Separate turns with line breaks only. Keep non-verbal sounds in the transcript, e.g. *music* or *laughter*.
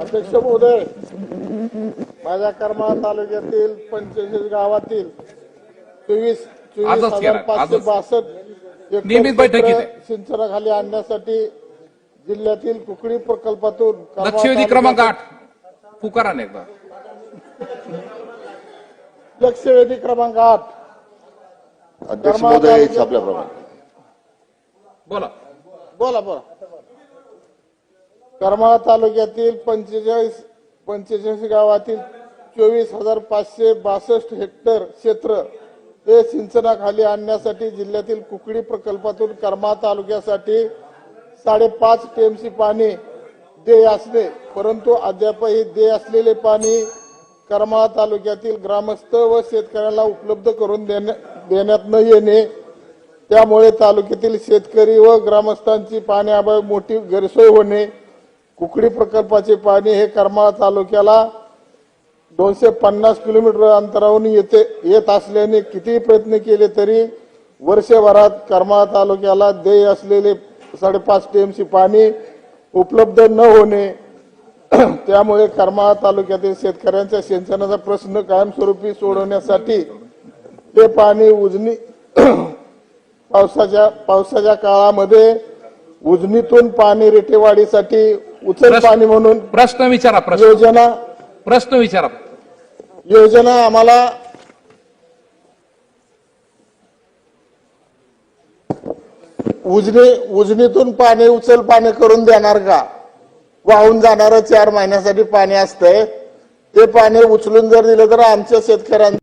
अध्यक्ष महोदय माझ्या करमाळा तालुक्यातील पंचवीस गावातील चोवीस चोवीस
आजच
हजार
केला,
पाचशे
आजच.
बासष्ट
नियमित.
सिंचनाखाली आणण्यासाठी जिल्ह्यातील कुकडी प्रकल्पातून
लक्षवेधी क्रमांक आठ. पुकारा ना एकदा
लक्षवेधी क्रमांक आठ.
अध्यक्ष महोदय छापल्याप्रमाणे
बोला.
बोला बोला. करमाळा तालुक्यातील पंचेचाळीस पंचेचाळीस गावातील चोवीस हजार पाचशे बासष्ट हेक्टर क्षेत्र हे सिंचनाखाली आणण्यासाठी जिल्ह्यातील कुकडी प्रकल्पातून करमाळा तालुक्यासाठी साडेपाच टीएमसी पाणी देय असणे परंतु अद्यापही देय असलेले पाणी करमाळा तालुक्यातील ग्रामस्थ व शेतकऱ्यांना उपलब्ध करून देण्या- देण्यात न येणे. त्यामुळे तालुक्यातील शेतकरी व ग्रामस्थांची पाण्याअभावी मोठी गैरसोय होणे कुकडी प्रकल्पाचे पाणी हे करमाळा तालुक्याला दोनशे पन्नास किलोमीटर अंतरावरून येते येत असल्याने कितीही प्रयत्न केले तरी वर्षभरात करमाळा तालुक्याला देय असलेले साडेपाच टीएमसी पाणी उपलब्ध न होणे *clears throat* त्यामुळे करमाळा तालुक्यातील शेतकऱ्यांच्या सिंचनाचा प्रश्न कायमस्वरूपी सोडवण्यासाठी ते पाणी उजनी *clears throat* पावसाच्या पावसाच्या काळामध्ये उजनीतून पाणी रेटेवाडीसाठी उचल
प्रश्न-
पाणी म्हणून
प्रश्न विचारा प्रश्न.
योजना
प्रश्न विचारा.
योजना आम्हाला उजनी उजनीतून पाणी उचल पाणी करून देणार का? वाहून जाणारं चार महिन्यासाठी पाणी असतंय. ते पाणी उचलून जर दिलं तर आमच्या शेतकऱ्यांना